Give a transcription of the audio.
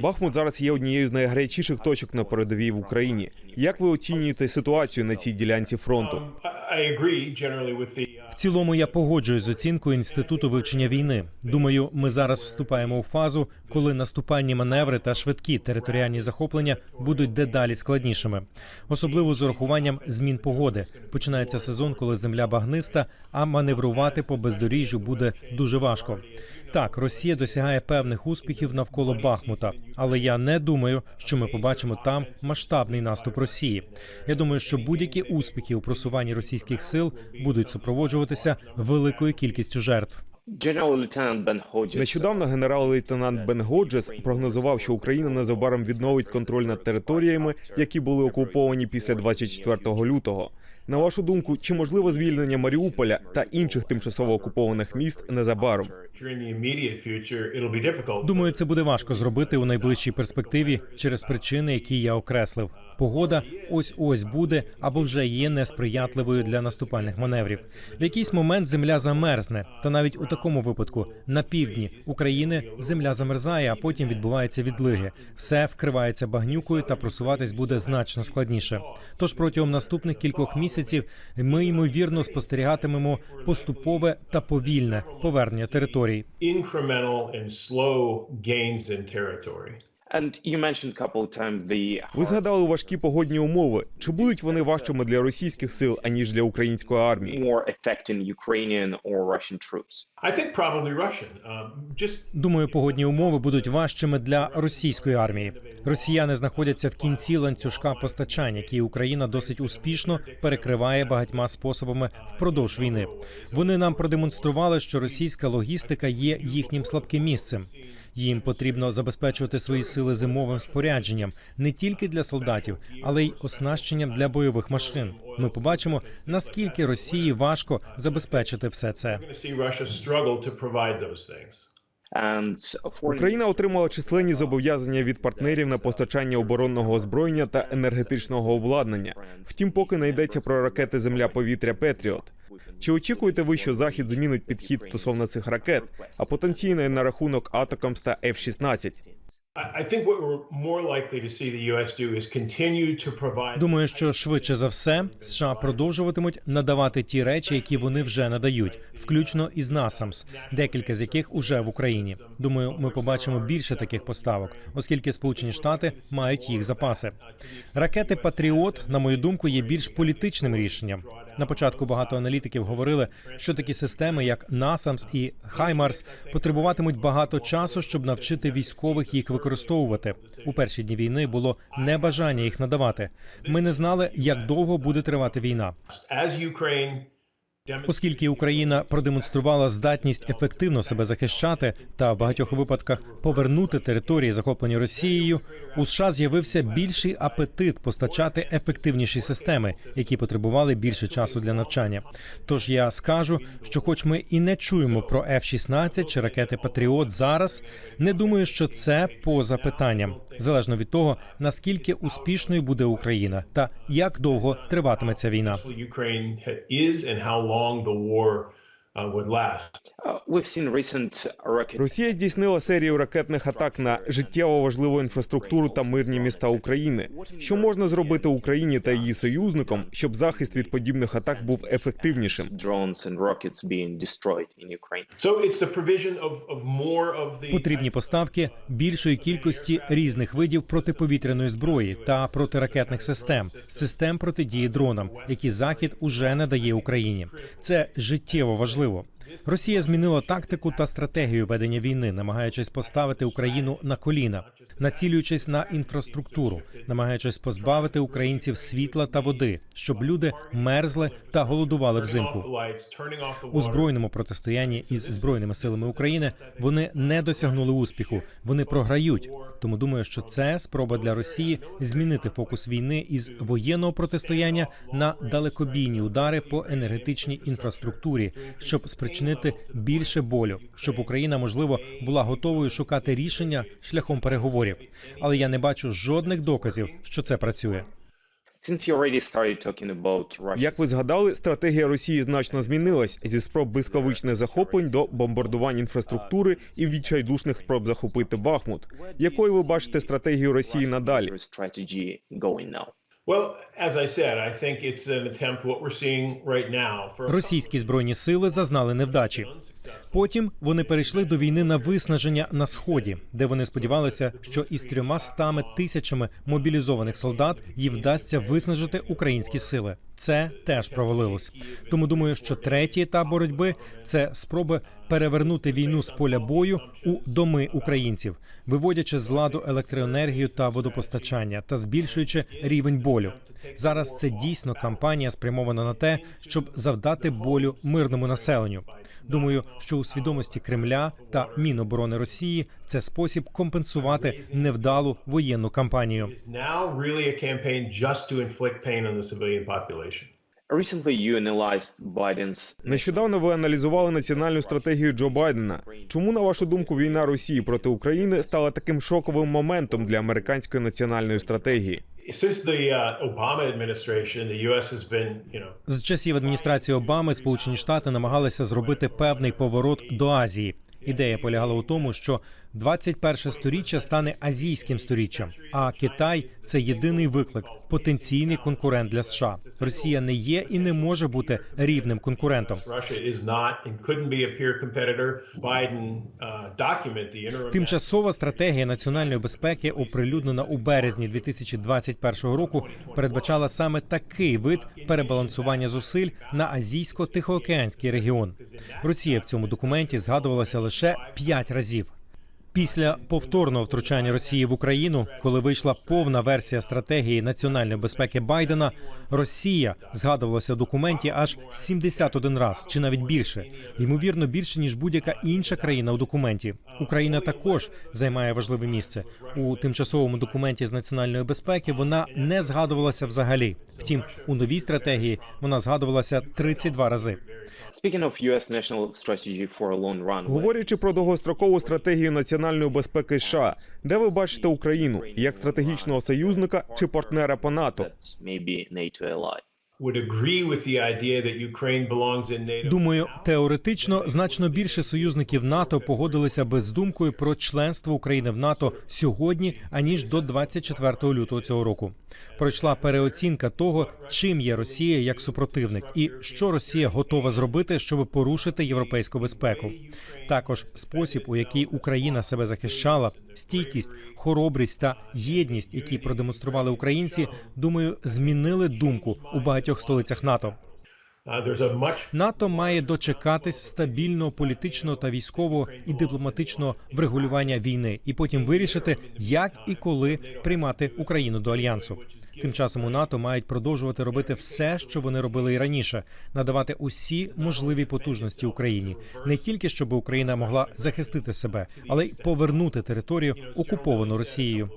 Бахмут зараз є однією з найгарячіших точок на передовій в Україні. Як ви оцінюєте ситуацію на цій ділянці фронту? I- I agree generally with the uh, В цілому я погоджуюсь з оцінкою інституту вивчення війни. Думаю, ми зараз вступаємо у фазу, коли наступальні маневри та швидкі територіальні захоплення будуть дедалі складнішими, особливо з урахуванням змін погоди. Починається сезон, коли земля багниста, а маневрувати по бездоріжжю буде дуже важко. Так, Росія досягає певних успіхів навколо Бахмута, але я не думаю, що ми побачимо там масштабний наступ Росії. Я думаю, що будь-які успіхи у просуванні російських сил будуть супроводжуватися великою кількістю жертв. Нещодавно генерал-лейтенант Бен Годжес прогнозував, що Україна незабаром відновить контроль над територіями, які були окуповані після 24 лютого. На вашу думку, чи можливо звільнення Маріуполя та інших тимчасово окупованих міст незабаром? Думаю, це буде важко зробити у найближчій перспективі через причини, які я окреслив. Погода ось ось буде або вже є несприятливою для наступальних маневрів. В якийсь момент земля замерзне, та навіть у такому випадку на півдні України земля замерзає, а потім відбуваються відлиги. Все вкривається багнюкою та просуватись буде значно складніше. Тож протягом наступних кількох місяців ми ймовірно спостерігатимемо поступове та повільне повернення територій. Incremental and slow gains in territory. And you mentioned a couple of times the Ви згадали важкі погодні умови. Чи будуть вони важчими для російських сил аніж для української армії? more affecting Ukrainian or Russian troops. I think probably Russian. Um, just Думаю, погодні умови будуть важчими для російської армії. Росіяни знаходяться в кінці ланцюжка постачань, який Україна досить успішно перекриває багатьма способами впродовж війни. Вони нам продемонстрували, що російська логістика є їхнім слабким місцем. Їм потрібно забезпечувати свої сили зимовим спорядженням не тільки для солдатів, але й оснащенням для бойових машин. Ми побачимо наскільки Росії важко забезпечити все це. Україна отримала численні зобов'язання від партнерів на постачання оборонного озброєння та енергетичного обладнання. Втім, поки не йдеться про ракети земля-повітря Петріот. Чи очікуєте ви, що захід змінить підхід стосовно цих ракет, а потенційно на рахунок Атакамс та F-16? I, I think what we're more likely to see the U.S. do is continue to provide. Думаю, що швидше за все США продовжуватимуть надавати ті речі, які вони вже надають, включно із NASAMS, декілька з яких уже в Україні. Думаю, ми побачимо більше таких поставок, оскільки Сполучені Штати мають їх запаси. Ракети Патріот, на мою думку, є більш політичним рішенням. На початку багато аналітиків говорили, що такі системи, як NASAMS і HIMARS, потребуватимуть багато часу, щоб навчити військових їх використовувати. У перші дні війни було небажання їх надавати. Ми не знали, як довго буде тривати війна. Оскільки Україна продемонструвала здатність ефективно себе захищати та в багатьох випадках повернути території, захоплені Росією, у США з'явився більший апетит постачати ефективніші системи, які потребували більше часу для навчання. Тож я скажу, що, хоч ми і не чуємо про F-16 чи ракети Патріот зараз, не думаю, що це поза питанням, залежно від того наскільки успішною буде Україна та як довго триватиме ця війна. prolong the war uh, uh, Росія здійснила серію ракетних атак на життєво важливу інфраструктуру та мирні міста України. Що можна зробити Україні та її союзникам, щоб захист від подібних атак був ефективнішим? drones and rockets being destroyed in Ukraine. So it's the provision of, of more of the Потрібні поставки більшої кількості різних видів протиповітряної зброї та протиракетних систем, систем протидії дронам, які захід уже надає Україні. Це життєво важливо важливо. Росія змінила тактику та стратегію ведення війни, намагаючись поставити Україну на коліна, націлюючись на інфраструктуру, намагаючись позбавити українців світла та води, щоб люди мерзли та голодували взимку. У збройному протистоянні із збройними силами України вони не досягнули успіху. Вони програють. Тому думаю, що це спроба для Росії змінити фокус війни із воєнного протистояння на далекобійні удари по енергетичній інфраструктурі, щоб спричинити більше болю, щоб Україна можливо була готовою шукати рішення шляхом переговорів. Але я не бачу жодних доказів, що це працює. Як ви згадали, стратегія Росії значно змінилась зі спроб блискавичних захоплень до бомбардувань інфраструктури і відчайдушних спроб захопити Бахмут. Якою ви бачите стратегію Росії надалі? Well, as I said, I think it's an attempt. What we're seeing right now for Російські збройні сили зазнали невдачі. Потім вони перейшли до війни на виснаження на сході, де вони сподівалися, що із трьома стами тисячами мобілізованих солдат їм вдасться виснажити українські сили. Це теж провалилось. Тому думаю, що третій етап боротьби це спроби перевернути війну з поля бою у доми українців, виводячи з ладу електроенергію та водопостачання та збільшуючи рівень болю. Зараз це дійсно кампанія спрямована на те, щоб завдати болю мирному населенню. Думаю, що у свідомості Кремля та Міноборони Росії це спосіб компенсувати невдалу воєнну кампанію. Нещодавно ви аналізували національну стратегію Джо Байдена. Чому, на вашу думку, війна Росії проти України стала таким шоковим моментом для американської національної стратегії? Since the uh, Obama administration, the U.S. has been, you know, З часів адміністрації Обами Сполучені Штати намагалися зробити певний поворот до Азії. Ідея полягала у тому, що 21 сторіччя стане азійським сторіччям, а Китай це єдиний виклик, потенційний конкурент для США. Росія не є і не може бути рівним конкурентом. Uh. Тимчасова стратегія національної безпеки, оприлюднена у березні 2021 року, передбачала саме такий вид перебалансування зусиль на азійсько-тихоокеанський регіон. Росія в цьому документі згадувалася лише п'ять разів. Після повторного втручання Росії в Україну, коли вийшла повна версія стратегії національної безпеки Байдена, Росія згадувалася в документі аж 71 раз, чи навіть більше, ймовірно, більше ніж будь-яка інша країна у документі. Україна також займає важливе місце у тимчасовому документі з національної безпеки. Вона не згадувалася взагалі. Втім, у новій стратегії вона згадувалася 32 рази. Speaking of U.S. national strategy for a long run, Говорячи про довгострокову стратегію національної безпеки США, де ви бачите Україну? Як стратегічного союзника чи партнера по НАТО? Думаю, теоретично значно більше союзників НАТО погодилися би з думкою про членство України в НАТО сьогодні, аніж до 24 лютого цього року. Пройшла переоцінка того, чим є Росія як супротивник, і що Росія готова зробити, щоб порушити європейську безпеку. Також спосіб, у який Україна себе захищала, стійкість, хоробрість та єдність, які продемонстрували українці, думаю, змінили думку у багатьох столицях НАТО. НАТО має дочекатись стабільного політичного та військового і дипломатичного врегулювання війни, і потім вирішити, як і коли приймати Україну до альянсу. Тим часом у НАТО мають продовжувати робити все, що вони робили і раніше, надавати усі можливі потужності Україні, не тільки щоб Україна могла захистити себе, але й повернути територію окуповану Росією.